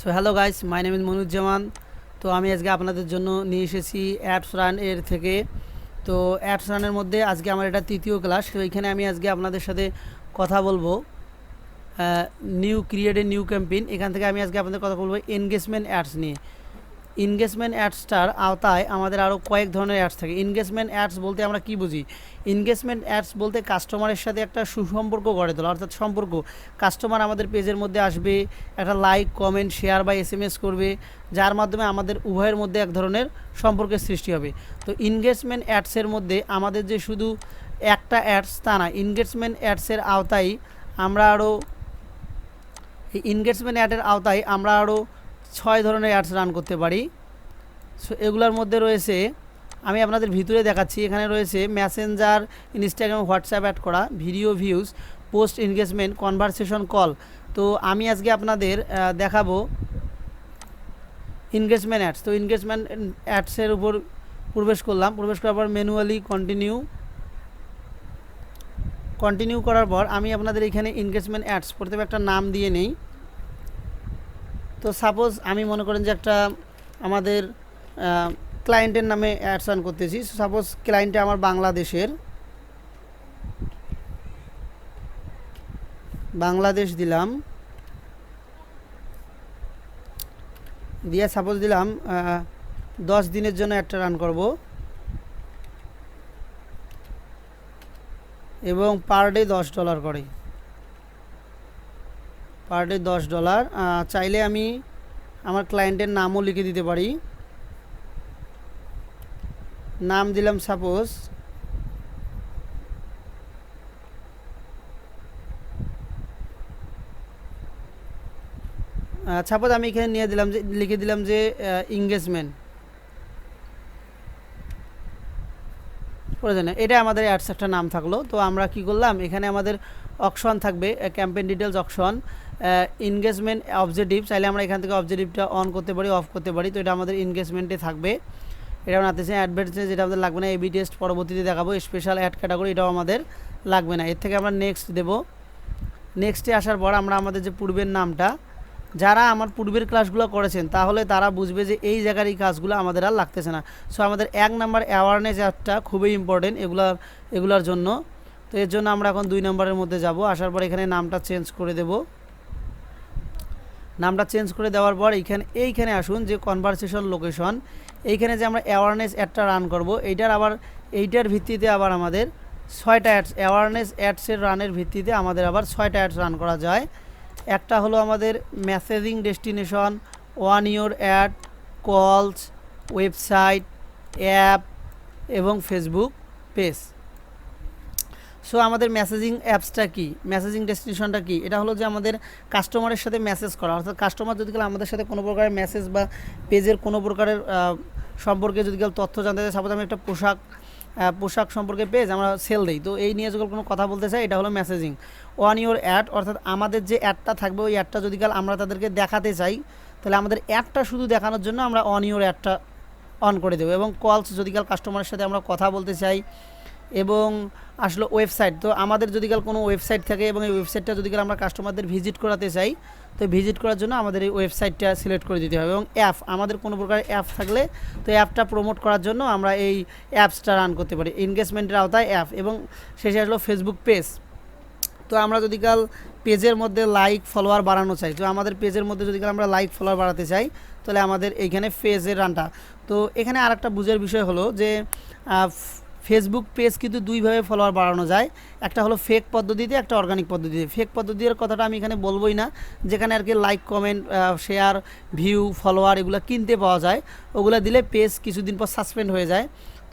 So hello guys my name is Monuzzaman তো আমি আজকে আপনাদের জন্য নিয়ে এসেছি অ্যাপস রান এর থেকে। তো অ্যাপস রানের মধ্যে আজকে আমার এটা তৃতীয় ক্লাস তো এখানে আমি আজকে আপনাদের সাথে কথা বলব। নিউ ক্রিয়েটেড নিউ ক্যাম্পেইন এখান থেকে আমি আজকে আপনাদের কথা বলব এনগেজমেন্ট অ্যাডস নিয়ে। ইনগেজমেন্ট অ্যাডসটার আওতায় আমাদের আরও কয়েক ধরনের অ্যাডস থাকে। ইনগেজমেন্ট অ্যাডস বলতে আমরা কি বুঝি? ইনগেজমেন্ট অ্যাডস বলতে কাস্টমারের সাথে একটা সুসম্পর্ক গড়ে তোলা, অর্থাৎ সম্পর্ক। কাস্টমার আমাদের পেজের মধ্যে আসবে, একটা লাইক কমেন্ট শেয়ার বা এস এম এস করবে, যার মাধ্যমে আমাদের উভয়ের মধ্যে এক ধরনের সম্পর্কের সৃষ্টি হবে। তো ইনগেজমেন্ট অ্যাডসের মধ্যে আমাদের যে শুধু একটা অ্যাডস তা না ইনগেজমেন্ট অ্যাডসের আওতায় আমরা আরও ইনগেজমেন্ট অ্যাডের আওতায় আমরা আরও ছয় ধরনের অ্যাডস রান করতে পারি। সো, এগুলোর মধ্যে রয়েছে, আমি আপনাদের ভিতরে দেখাচ্ছি, এখানে রয়েছে মেসেঞ্জার ইনস্টাগ্রাম হোয়াটসঅ্যাপ অ্যাড করা video views post engagement conversation call তো, আমি আজকে আপনাদের দেখাবো ইনগেজমেন্ট অ্যাডস তো ইনগেজমেন্ট অ্যাডসের উপর প্রবেশ করলাম। প্রবেশ করার পর ম্যানুয়ালি কন্টিনিউ কন্টিনিউ করার পর আমি আপনাদের এখানে ইনগেজমেন্ট অ্যাডস প্রথমে একটা নাম দিয়ে নেই। তো সাপোজ আমি মনে করেন যে একটা আমাদের ক্লায়েন্টের নামে অ্যাডস রান করতেছি। সাপোজ ক্লায়েন্টে আমার বাংলাদেশের। বাংলাদেশ দিলাম। দিয়ে সাপোজ দিলাম দশ দিনের জন্য একটা রান করব। এবং পার ডে দশ ডলার করে। পার ডে দশ ডলার চাইলে আমি আমার ক্লায়েন্টের নামও লিখে দিতে পারি। নাম দিলাম সাপোজ সাপোজ আমি এখানে নিয়ে দিলাম যে, লিখে দিলাম যে ইংগেজমেন্ট প্রয়োজন। এটা আমাদের অ্যাডস নাম থাকল। তো আমরা কি করলাম? এখানে আমাদের অপশন থাকবে campaign details option engagement objective চাইলে আমরা এখান থেকে অবজেক্টিভটা অন করতে পারি অফ করতে পারি। তো এটা আমাদের এনগেজমেন্টে থাকবে। এটা আমরা নাতেছি অ্যাডভার্টাইজ যেটা আমাদের লাগবে না এবি টেস্ট পরবর্তীতে দেখাবো। স্পেশাল অ্যাড ক্যাটাগরি এটাও আমাদের লাগবে না। এর থেকে আমরা নেক্সট দেব। নেক্সটে আসার পর আমরা আমাদের যে পূর্বের নামটা, যারা আমার পূর্বের ক্লাসগুলো করেছেন, তাহলে তারা বুঝবে যে এই জায়গার এই কাজগুলো আমাদের আর লাগতেছে না। সো আমাদের এক নাম্বার অ্যাওয়ারনেস অ্যাপটা খুবই ইম্পর্টেন্ট এগুলার এগুলার জন্য। তো এর জন্য আমরা এখন দুই নম্বরের মধ্যে যাব। আসার পর এখানে নামটা চেঞ্জ করে দেব। নামটা চেঞ্জ করে দেওয়ার পর এইখানে এইখানে আসুন যে কনভারসেশন লোকেশন এইখানে যে আমরা অ্যাওয়ারনেস অ্যাডটা রান করব, এইটার আবার, এইটার ভিত্তিতে আবার আমাদের ছয়টা অ্যাডস অ্যাওয়ারনেস অ্যাডসের রানের ভিত্তিতে আমাদের আবার ছয়টা অ্যাডস রান করা যায়। একটা হলো আমাদের messaging destination one your ad calls website app এবং ফেসবুক পেজ সো আমাদের মেসেজিং অ্যাপসটা কি? মেসেজিং ডেস্টিনেশনটা কি? এটা হলো যে আমাদের কাস্টমারের সাথে মেসেজ করা। অর্থাৎ কাস্টমার যদি আমাদের সাথে কোনো প্রকারের মেসেজ বা পেজের কোনো প্রকারের সম্পর্কে যদি কেউ তথ্য জানতে চায় সাপোজ আমি একটা পোশাক পোশাক সম্পর্কে পেজ আমরা সেল দিই। তো এই নিয়ে যদি কোনো কথা বলতে চাই এটা হলো মেসেজিং ওয়ান ইয়োর অ্যাড অর্থাৎ আমাদের যে অ্যাডটা থাকবে, ওই অ্যাডটা যদি কাল আমরা তাদেরকে দেখাতে চাই, তাহলে আমাদের অ্যাডটা শুধু দেখানোর জন্য আমরা অন ইয়োর অ্যাডটা অন করে দেবো। এবং কলস যদি কাল কাস্টমারের সাথে আমরা কথা বলতে চাই এবং আসলো ওয়েবসাইট তো আমাদের যদি কাল কোনো ওয়েবসাইট থাকে এবং এই ওয়েবসাইটটা যদি কাল আমরা কাস্টমারদের ভিজিট করাতে চাই, তো ভিজিট করার জন্য আমাদের এই ওয়েবসাইটটা সিলেক্ট করে দিতে হবে এবং অ্যাপ আমাদের কোনো প্রকার অ্যাপ থাকলে তো অ্যাপটা প্রমোট করার জন্য আমরা এই অ্যাপসটা রান করতে পারি। এনগেজমেন্টের আওতায় অ্যাপ এবং শেষে আসলো ফেসবুক পেজ তো আমরা যদি কাল পেজের মধ্যে লাইক ফলোয়ার বাড়ানো চাই, তো আমাদের পেজের মধ্যে যদি কাল আমরা লাইক ফলোয়ার বাড়াতে চাই, তাহলে আমাদের এইখানে পেজের রানটা তো এখানে আরেকটা বুঝের বিষয় হলো যে ফেসবুক পেজ কিন্তু দুইভাবে ফলোয়ার বাড়ানো যায়। একটা হলো ফেক পদ্ধতিতে, একটা অর্গানিক পদ্ধতিতে। ফেক পদ্ধতির কথাটা আমি এখানে বলবোই না। যেখানে আর কি like comment share view follower এগুলো কিনতে পাওয়া যায়। ওগুলো দিলে পেজ কিছুদিন পর সাসপেন্ড হয়ে যায়।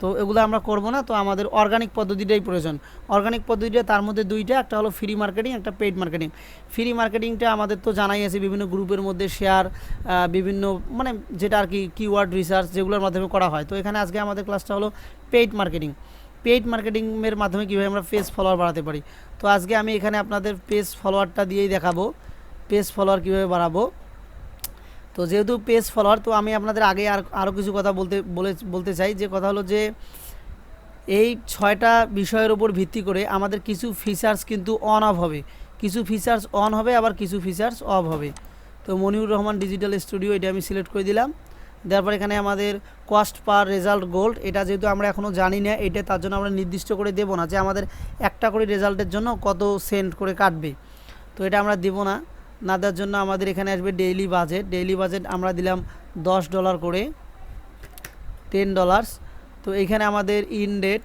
তো এগুলো আমরা করব না, তো আমাদের অর্গানিক পদ্ধতিটাই প্রয়োজন। অর্গানিক পদ্ধতিটা তার মধ্যে দুইটা, একটা হলো ফ্রি মার্কেটিং একটা পেইড মার্কেটিং ফ্রি মার্কেটিংটা আমাদের তো জানাই আছে বিভিন্ন গ্রুপের মধ্যে শেয়ার বিভিন্ন মানে যেটা আর কি কিওয়ার্ড রিসার্চ যেগুলোর মাধ্যমে করা হয়। তো এখানে আজকে আমাদের ক্লাসটা হলো পেইড মার্কেটিং পেইড মার্কেটিংয়ের মাধ্যমে কীভাবে আমরা পেজ ফলোয়ার বাড়াতে পারি? তো আজকে আমি এখানে আপনাদের পেজ ফলোয়ারটা দিয়েই দেখাবো। পেজ ফলোয়ার কীভাবে বাড়াবো? তো যেহেতু পেজ ফলোয়ার তো আমি আপনাদের আগে আর আরও কিছু কথা বলতে, বলে, বলতে চাই। যে কথা হলো যে, এই ছয়টা বিষয়ের উপর ভিত্তি করে আমাদের কিছু ফিচার্স কিন্তু অন অফ হবে। কিছু ফিচার্স অন হবে, আবার কিছু ফিচার্স অফ হবে। তো মনিউর রহমান ডিজিটাল স্টুডিও এটা আমি সিলেক্ট করে দিলাম। তারপর এখানে আমাদের কস্ট পার রেজাল্ট গোল্ড এটা যেহেতু আমরা এখনও জানি না, এটা তার জন্য আমরা নির্দিষ্ট করে দেবো না যে আমাদের একটা করে রেজাল্টের জন্য কত সেন্ট করে কাটবে। তো এটা আমরা দেবো না। না দেওয়ার জন্য আমাদের এখানে আসবে ডেইলি বাজেট ডেইলি বাজেট আমরা দিলাম দশ ডলার করে টেন ডলার্স তো এইখানে আমাদের ইন ডেট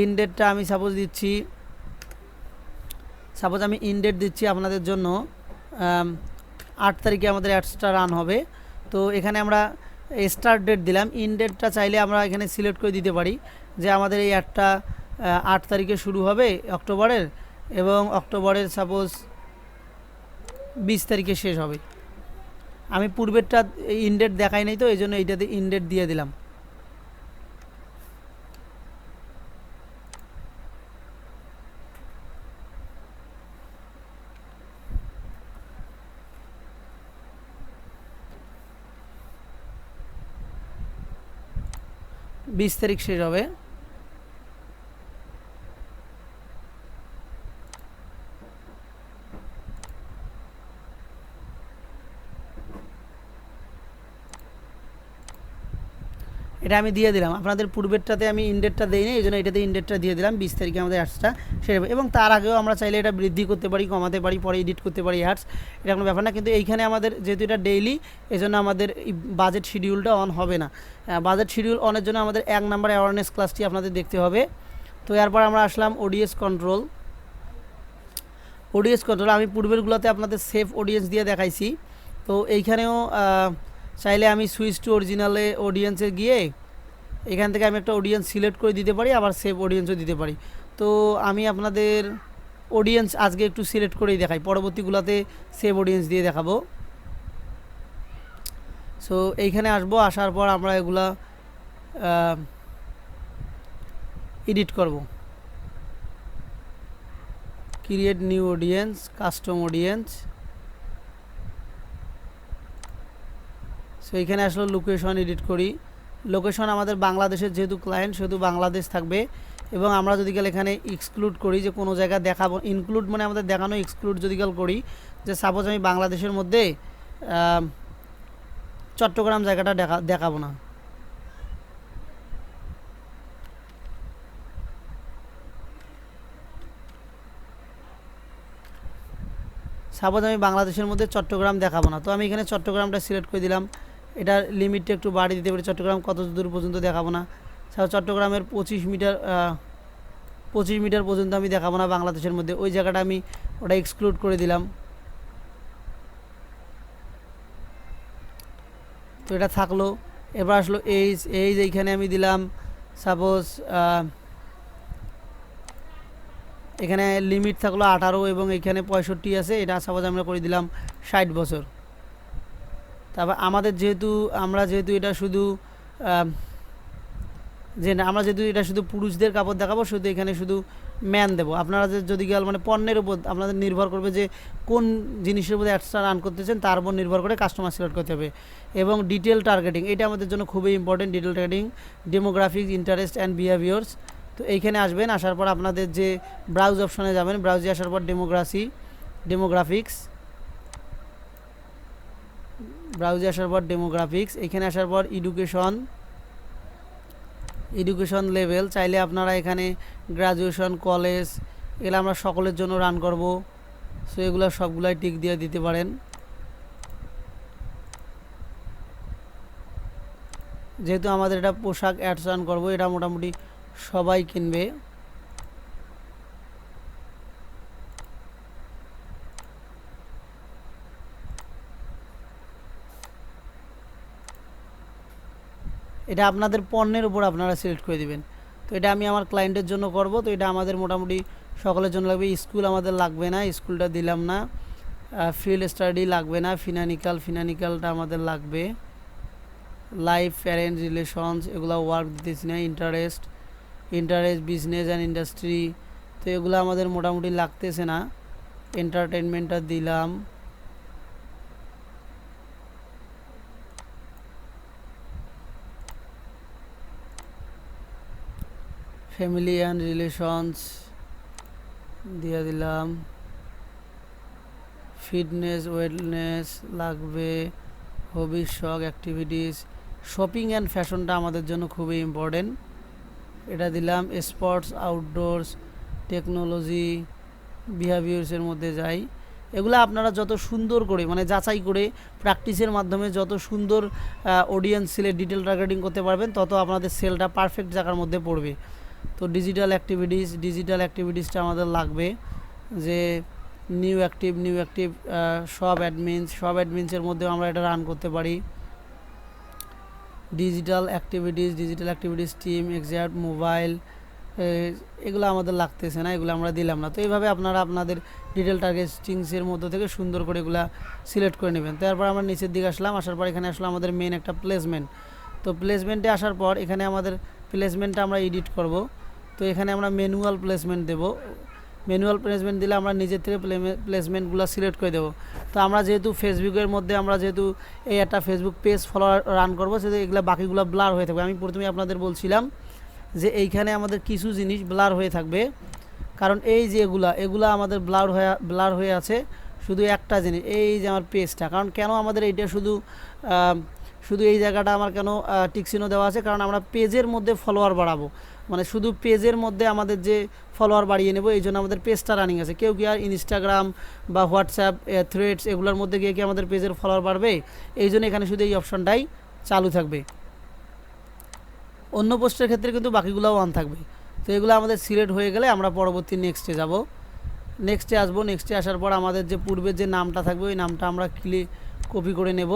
ইন ডেটটা আমি সাপোজ দিচ্ছি সাপোজ আমি ইন ডেট দিচ্ছি আপনাদের জন্য আট তারিখে আমাদের অ্যাডসটা রান হবে। তো এখানে আমরা স্টার্ট ডেট দিলাম। ইন ডেটটা চাইলে আমরা এখানে সিলেক্ট করে দিতে পারি যে আমাদের এই অ্যাডটা আট তারিখে শুরু হবে অক্টোবরের এবং অক্টোবরের সাপোজ বিশ তারিখে শেষ হবে। আমি পূর্বেরটা ইনডেট দেখাই নাই তো, এই জন্য এইটাতে ইনডেট দিয়ে দিলাম। বিশ তারিখ শেষ হবে। এটা আমি দিয়ে দিলাম। আপনাদের পূর্বেরটাতে আমি ইন্ডেটটা দিই না এই জন্য এটাতে ইন্ডেটটা দিয়ে দিলাম, বিশ তারিখে আমাদের অ্যাডসটা সেরে এবং তার আগেও আমরা চাইলে এটা বৃদ্ধি করতে পারি, কমাতে পারি, পরে এডিট করতে পারি অ্যাডস এটা কোনো ব্যাপার না। কিন্তু এইখানে আমাদের যেহেতু এটা ডেইলি এই জন্য আমাদের বাজেট শিডিউলটা অন হবে না। বাজেট শিডিউল অনের জন্য আমাদের এক নাম্বার অ্যাওয়ারনেস ক্লাসটি আপনাদের দেখতে হবে। তো এরপর আমরা আসলাম ওডিএস কন্ট্রোল ওডিএস কন্ট্রোল আমি পূর্বেরগুলোতে আপনাদের সেফ অডিয়েন্স দিয়ে দেখাইছি। তো এইখানেও চাইলে আমি সুইচ টু অরিজিনালে অডিয়েন্সে গিয়ে এখান থেকে আমি একটা অডিয়েন্স সিলেক্ট করে দিতে পারি, আবার সেভ অডিয়েন্সও দিতে পারি। তো আমি আপনাদের অডিয়েন্স আজকে একটু সিলেক্ট করেই দেখাই, পরবর্তীগুলোতে সেভ অডিয়েন্স দিয়ে দেখাবো। সো এইখানে আসব, আসার পর আমরা এগুলা এডিট করব। Create new audience custom audience so এখানে আসলে লোকেশন এডিট করি। লোকেশন আমাদের বাংলাদেশের যেহেতু ক্লায়েন্ট সেহেতু বাংলাদেশ থাকবে। এবং আমরা যদি গেলে এখানে এক্সক্লুড করি যে কোনো জায়গা দেখাবো। ইনক্লুড মানে আমাদের দেখানো এক্সক্লুড যদি গেল করি, যে সাপোজ আমি বাংলাদেশের মধ্যে চট্টগ্রাম জায়গাটা দেখা দেখাবো না। সাপোজ আমি বাংলাদেশের মধ্যে চট্টগ্রাম দেখাবো না। তো আমি এখানে চট্টগ্রামটা সিলেক্ট করে দিলাম। এটার লিমিটটা একটু বাড়িয়ে দিতে পারি। চট্টগ্রাম কত দূর পর্যন্ত দেখাবো না? চট্টগ্রামের পঁচিশ মিটার পঁচিশ মিটার পর্যন্ত আমি দেখাবো না বাংলাদেশের মধ্যে। ওই জায়গাটা আমি ওটা এক্সক্লুড করে দিলাম। তো এটা থাকল। এবার আসলো এইজ এইজ এইখানে আমি দিলাম সাপোজ এখানে লিমিট থাকল আঠারো এবং এখানে পঁয়ষট্টি আছে। এটা সাপোজ আমরা করে দিলাম ষাট বছর। তারপর আমাদের যেহেতু, আমরা যেহেতু এটা শুধু যে না, আমরা যেহেতু এটা শুধু পুরুষদের কাপড় দেখাবো, শুধু এখানে শুধু ম্যান দেবো। আপনারা যদি গেল মানে পণ্যের উপর আপনাদের নির্ভর করবে যে কোন জিনিসের উপর অ্যাডসটা রান করতেছেন তার উপর নির্ভর করে কাস্টমার সিলেক্ট করতে হবে। এবং ডিটেল টার্গেটিং এটা আমাদের জন্য খুবই important detail targeting demographics interest and behaviours তো এইখানে আসবেন, আসার পর আপনাদের যে ব্রাউজ অপশনে যাবেন ব্রাউজে আসার পর ডেমোগ্রাফি ডেমোগ্রাফিক্স ব্রাউজে আসার পর ডেমোগ্রাফিক্স এখানে আসার পর এডুকেশন এডুকেশন লেভেল চাইলে আপনারা এখানে গ্রাজুয়েশন কলেজ এগুলো আমরা সকলের জন্য রান করব। সো এগুলো সবগুলাই টিক দিয়ে দিতে পারেন। যেহেতু আমাদের এটা পোশাক অ্যাডস রান করব, এটা মোটামুটি সবাই কিনবে। এটা আপনাদের পণ্যের উপর আপনারা সিলেক্ট করে দিবেন। তো এটা আমি আমার ক্লায়েন্টের জন্য করব। তো এটা আমাদের মোটামুটি সকলের জন্য লাগবে। স্কুল আমাদের লাগবে না স্কুলটা দিলাম না। ফিল্ড স্টাডি লাগবে না ফিনানিক্যাল ফিনানিক্যালটা আমাদের লাগবে। লাইফ প্যারেন্ট রিলেশনস এগুলো ওয়ার্ক দিতেছি না interest interest business and industry তো এগুলো আমাদের মোটামুটি লাগতেছে না। এন্টারটেনমেন্টটা দিলাম। ফ্যামিলি অ্যান্ড রিলেশনস দিয়ে দিলাম। ফিটনেস ওয়েলনেস লাগবে হবি শখ অ্যাক্টিভিটিস শপিং অ্যান্ড ফ্যাশনটা আমাদের জন্য খুবই ইম্পর্টেন্ট এটা দিলাম স্পোর্টস আউটডোরস টেকনোলজি বিহেভিয়ার্সের মধ্যে যাই। এগুলো আপনারা যত সুন্দর করে মানে যাচাই করে প্র্যাকটিসের মাধ্যমে যত সুন্দর অডিয়েন্স সিলে ডিটেল টার্গেটিং করতে পারবেন, তত আপনাদের সেলটা পারফেক্ট জায়গার মধ্যে পড়বে। তো ডিজিটাল অ্যাক্টিভিটিস ডিজিটাল অ্যাক্টিভিটিসটা আমাদের লাগবে যে নিউ অ্যাক্টিভ নিউ অ্যাক্টিভ সব অ্যাডমিনস সব অ্যাডমিনসের মধ্যেও আমরা এটা রান করতে পারি। Digital activities digital activities team exact mobile এগুলো আমাদের লাগতেছে না, এগুলো আমরা দিলাম না। তো এইভাবে আপনারা আপনাদের ডিটেল টার্গেটিংসের মধ্যে থেকে সুন্দর করে এগুলো সিলেক্ট করে নেবেন। তারপর আমরা নিচের দিকে আসলাম, আসার পর এখানে আসলো আমাদের মেন একটা প্লেসমেন্ট তো প্লেসমেন্টে আসার পর এখানে আমাদের প্লেসমেন্টটা আমরা এডিট করব। তো এখানে আমরা ম্যানুয়াল প্লেসমেন্ট দেব। ম্যানুয়াল প্লেসমেন্ট দিলে আমরা নিজের থেকে প্লেসমেন্টগুলো সিলেক্ট করে দেবো। তো আমরা যেহেতু ফেসবুকের মধ্যে আমরা যেহেতু এই একটা ফেসবুক পেজ ফলোয়ার রান করব, সেহেতু এগুলো বাকিগুলো ব্লার হয়ে থাকবে। আমি প্রথমে আপনাদের বলছিলাম যে এইখানে আমাদের কিছু জিনিস ব্লার হয়ে থাকবে। কারণ এই যে এগুলা এগুলা আমাদের ব্লার হয়ে ব্লার হয়ে আছে। শুধু একটা জিনিস, এই যে আমার পেজটা কারণ কেন আমাদের এইটা শুধু শুধু এই জায়গাটা আমার কেন টিকসিনো দেওয়া আছে, কারণ আমরা পেজের মধ্যে ফলোয়ার বাড়াবো। মানে শুধু পেজের মধ্যে আমাদের যে ফলোয়ার বাড়িয়ে নেব, এই জন্য আমাদের পেজটা রানিং আছে। কেউ কি আর ইনস্টাগ্রাম বা হোয়াটসঅ্যাপ থ্রেডস এগুলোর মধ্যে গিয়ে কি আমাদের পেজের ফলোয়ার বাড়বে? এই জন্য এখানে শুধু এই অপশনটাই চালু থাকবে। অন্য পোস্টের ক্ষেত্রে কিন্তু বাকিগুলোও অন থাকবে। তো এগুলো আমাদের সিলেক্ট হয়ে গেলে আমরা পরবর্তী নেক্সটে যাব। নেক্সটে আসব নেক্সটে আসার পর আমাদের যে পূর্বের যে নামটা থাকবে, ওই নামটা আমরা ক্লি কপি করে নেব।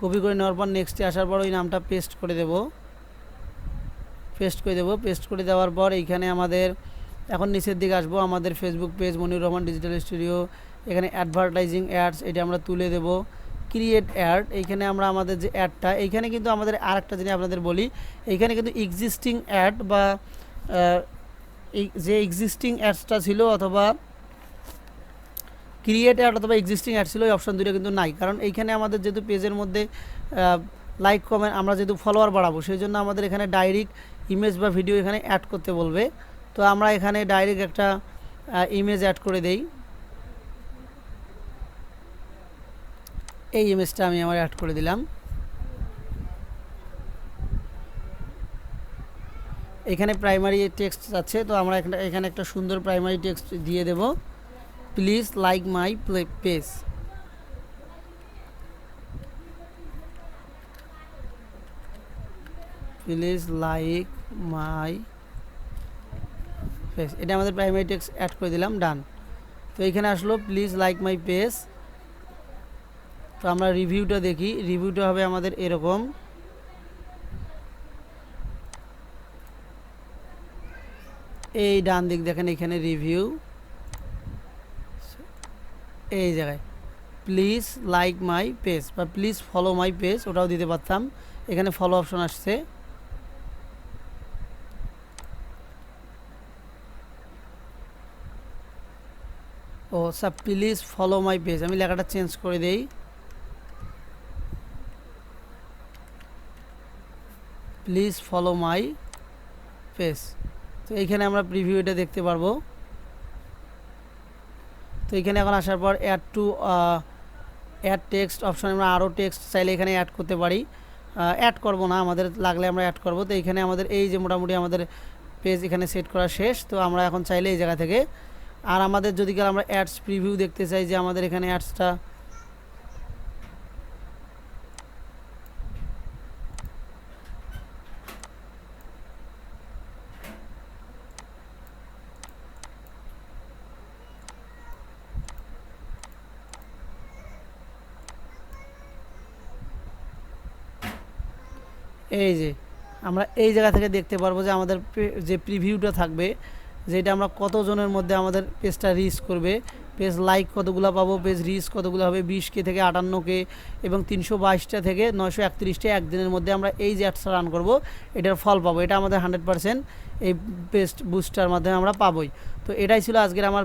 কপি করে নেওয়ার পর নেক্সটে আসার পর ওই নামটা পেস্ট করে দেব। পেস্ট করে দেবো। পেস্ট করে দেওয়ার পর এইখানে আমাদের, এখন নিচের দিকে আসব, আমাদের Facebook page Monir Rahman digital studio এখানে অ্যাডভার্টাইজিং অ্যাডস এটা আমরা তুলে দেব। ক্রিয়েট অ্যাড এইখানে আমরা আমাদের যে অ্যাডটা এইখানে কিন্তু আমাদের আর একটা জিনিস আপনাদের বলি, এইখানে কিন্তু এক্সিস্টিং অ্যাড বা যে এক্সিস্টিং অ্যাডসটা ছিল অথবা ক্রিয়েট অ্যাড অথবা এক্সিস্টিং অ্যাড ছিল ওই অপশন দুটো কিন্তু নাই। কারণ এইখানে আমাদের যেহেতু পেজের মধ্যে লাইক কমেন্ট আমরা যেহেতু ফলোয়ার বাড়াবো, সেই জন্য আমাদের এখানে ডাইরেক্ট ইমেজ বা ভিডিও এখানে অ্যাড করতে বলবে। তো আমরা এখানে ডাইরেক্ট একটা ইমেজ অ্যাড করে দেই। এই ইমেজটা আমি আমার অ্যাড করে দিলাম। এখানে প্রাইমারি টেক্সট আছে, তো আমরা এখানে এখানে একটা সুন্দর প্রাইমারি টেক্সট দিয়ে দেব। Please like my play page please like my page এটা আমাদের প্রাইমারি টেক্সট অ্যাড করে দিলাম ডান তো এখানে আসলো প্লিজ লাইক মাই পেজ তো আমরা রিভিউটা দেখি। রিভিউটা হবে আমাদের এরকম। এই ডান দিক দেখেন এখানে রিভিউ এই জায়গায়। প্লিজ লাইক মাই পেজ বা প্লিজ ফলো মাই পেজ ওটাও দিতে পারতাম। এখানে ফলো অপশন আসছে। ও sir please follow my page আমি লেখাটা চেঞ্জ করে দেই। প্লিজ ফলো মাই পেজ তো এইখানে আমরা প্রিভিউ এটা দেখতে পারব। তো এখানে এখন আসার পর add to add text option আমরা আরও টেক্সট চাইলে এখানে অ্যাড করতে পারি। অ্যাড করব না, আমাদের লাগলে আমরা অ্যাড করব। তো এখানে আমাদের এই যে মোটামুটি আমাদের পেজ এখানে সেট করা শেষ, তো আমরা এখন চাইলে এই জায়গা থেকে। আর আমাদের যদি আমরা অ্যাডস প্রিভিউ দেখতে চাই যে আমাদের এখানে অ্যাডসটা এই যে, আমরা এই জায়গা থেকে দেখতে পারব যে আমাদের যে প্রিভিউটা থাকবে, যেটা আমরা কতজনের মধ্যে আমাদের পেজটা রিচ করবে। পেজ লাইক কতগুলো পাবো, পেজ রিচ কতগুলো হবে বিশ কে থেকে আটান্ন কে এবং তিনশো বাইশটা থেকে নয়শো একত্রিশটা একদিনের মধ্যে আমরা এই যে অ্যাডসটা রান করব, এটার ফল পাবো। এটা আমাদের হান্ড্রেড পারসেন্ট এই পেস্ট বুস্টার মাধ্যমে আমরা পাবোই। তো এটাই ছিল আজকের আমার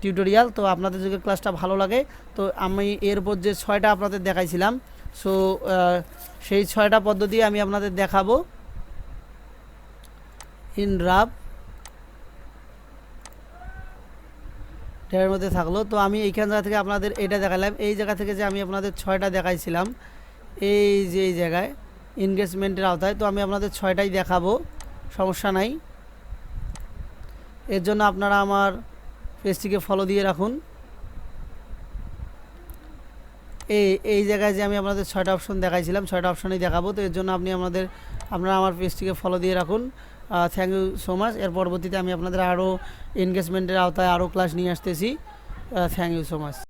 টিউটোরিয়াল তো আপনাদের যদি ক্লাসটা ভালো লাগে, তো আমি এরপর যে ছয়টা আপনাদের দেখাইছিলাম সো সেই ছয়টা পদ্ধতি আমি আপনাদের দেখাবো। ইন রাফ ট্যাবের মধ্যে থাকল। তো আমি এইখান থেকে আপনাদের এটা দেখালাম। এই জায়গা থেকে যে আমি আপনাদের ছয়টা দেখাইছিলাম, এই যে এই জায়গায় ইনগেজমেন্টের আওতায়, তো আমি আপনাদের ছয়টাই দেখাবো। সমস্যা নাই। এর জন্য আপনারা আমার পেজটিকে ফলো দিয়ে রাখুন। এই এই জায়গায় যে আমি আপনাদের ছয়টা অপশন দেখাইছিলাম, ছয়টা অপশনই দেখাবো। তো এর জন্য আপনি আমাদের, আপনারা আমার পেজটিকে ফলো দিয়ে রাখুন। থ্যাংক ইউ সো মাচ এর পরবর্তীতে আমি আপনাদের আরও এনগেজমেন্টের আওতায় আরও ক্লাস নিয়ে আসতেছি। Thank you so much